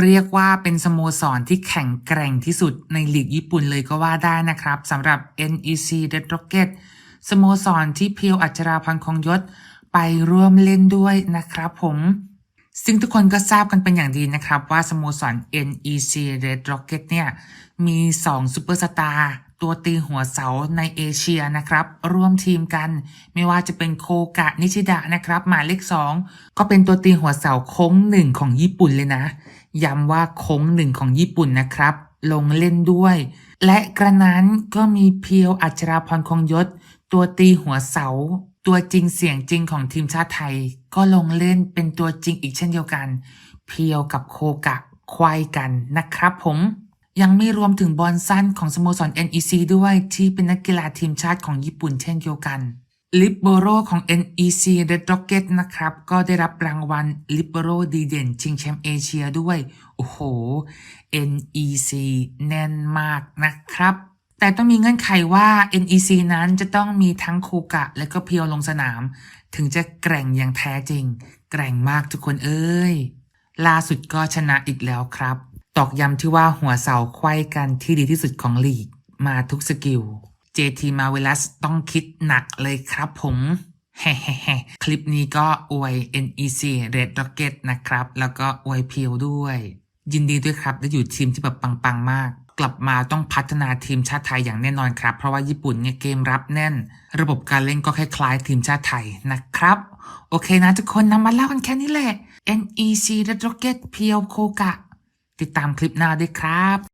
เรียกว่าเป็นสโมสรที่แข็งแกร่งที่สุดในลีกญี่ปุ่นเลยก็ว่าได้นะครับสำหรับ NEC Red Rocket สโมสรที่เพียวอัจราพันธ์คงยศไปร่วมเล่นด้วยนะครับผมซึ่งทุกคนก็ทราบกันเป็นอย่างดีนะครับว่าสโมสร NEC Red Rocket เนี่ยมี 2ซูเปอร์สตาร์ ตัวตีหัวเสาในเอเชียนะครับ ร่วมทีมกัน ไม่ว่าจะเป็นโคกะนิชิดะนะครับ หมายเลข2ก็เป็นตัวตีหัวเสาโค้งหนึ่งของญี่ปุ่นเลยนะ ย้ำว่าโค้งหนึ่งของญี่ปุ่นนะครับ ลงเล่นด้วย และกระนั้นก็มีเพียวอัชราพรคงยศ ตัวตีหัวเสา ตัวจริงเสียงจริงของทีมชาติไทย ก็ลงเล่นเป็นตัวจริงอีกเช่นเดียวกัน เพียวกับโคกะควายกันนะครับผม ยังไม่รวมถึงบอลสั้นของสโมสร NEC ด้วยที่เป็นนักกีฬาทีมชาติของญี่ปุ่นเช่นเดียวกันลิปโบโรของ NEC Red Rocket นะครับ ก็ได้รับรางวัลลิปโบโรดีเด่น ชิงแชมป์เอเชียด้วย โอ้โห NEC แน่นมากนะครับ แต่ต้องมีเงื่อนไขว่า NEC นั้นจะต้องมีทั้งคูกะและก็เพียวลงสนาม ถึงจะแกร่งอย่างแท้จริง แกร่งมากทุกคนเอ้ย ล่าสุดก็ชนะอีกแล้วครับ ตอกย้ำที่ว่าหัวเสาไขว้กันที่ดีที่สุดของลีกมาทุกสกิล JT m a r v e l o u s ต้องคิดหนักเลยครับผมแฮ่ๆๆคลิปนี้ก็อวย NEC Red Rocket นะครับ แล้วก็อวยเพียวด้วย ยินดีด้วยครับได้อยู่ทีมที่แบบปังๆ มาก กลับมาต้องพัฒนาทีมชาติไทยอย่างแน่นอนครับ เพราะว่าญี่ปุ่นเนี่ยเกมรับแน่น ระบบการเล่นก็คล้ายๆ ทีมชาติไทยนะครับ โอเคนะทุกคนนำมาเล่ากันแค่นี้แหละ NEC Red Rocket เพียวโคกะ ติดตามคลิปหน้าด้วยครับ